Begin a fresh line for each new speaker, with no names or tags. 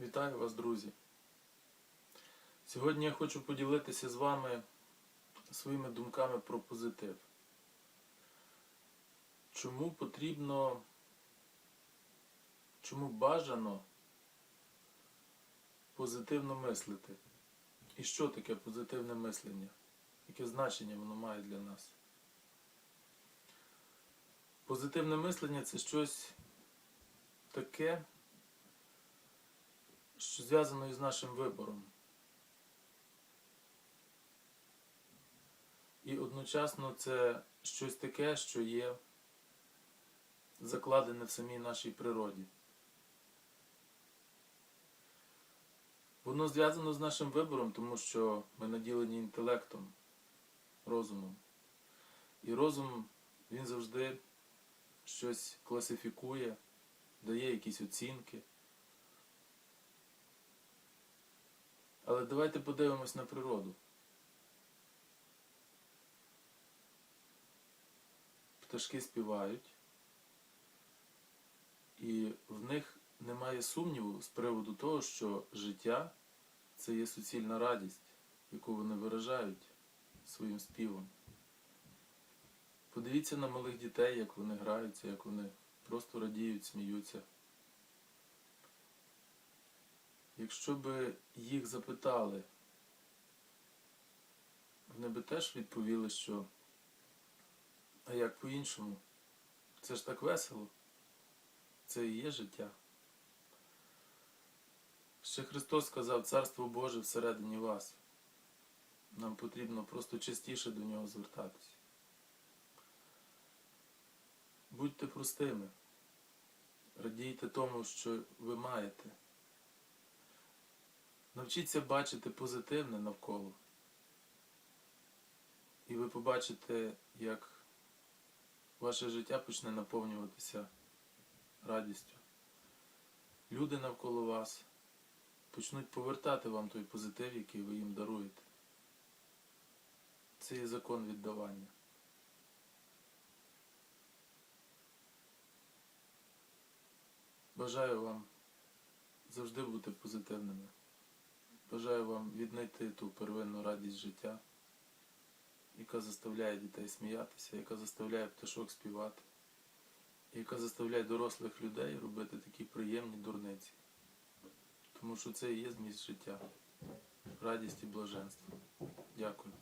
Вітаю вас, друзі! Сьогодні я хочу поділитися з вами своїми думками про позитив. Чому потрібно, чому бажано позитивно мислити? І що таке позитивне мислення? Яке значення воно має для нас? Позитивне мислення це щось таке, що зв'язано із нашим вибором. І одночасно це щось таке, що є закладене в самій нашій природі. Воно зв'язано з нашим вибором, тому що ми наділені інтелектом, розумом. І розум, він завжди щось класифікує, дає якісь оцінки. Але давайте подивимось на природу. Пташки співають, і в них немає сумніву з приводу того, що життя це є суцільна радість, яку вони виражають своїм співом. Подивіться на малих дітей, як вони граються, як вони просто радіють, сміються. Якщо би їх запитали, вони би теж відповіли, що а як по-іншому? Це ж так весело. Це і є життя. Ще Христос сказав, Царство Боже всередині вас. Нам потрібно просто частіше до нього звертатись. Будьте простими. Радійте тому, що ви маєте. Навчіться бачити позитивне навколо. І ви побачите, як ваше життя почне наповнюватися радістю. Люди навколо вас почнуть повертати вам той позитив, який ви їм даруєте. Це є закон віддавання. Бажаю вам завжди бути позитивними. Бажаю вам віднайти ту первинну радість життя, яка заставляє дітей сміятися, яка заставляє пташок співати, яка заставляє дорослих людей робити такі приємні дурниці. Тому що це і є зміст життя, радість і блаженство. Дякую.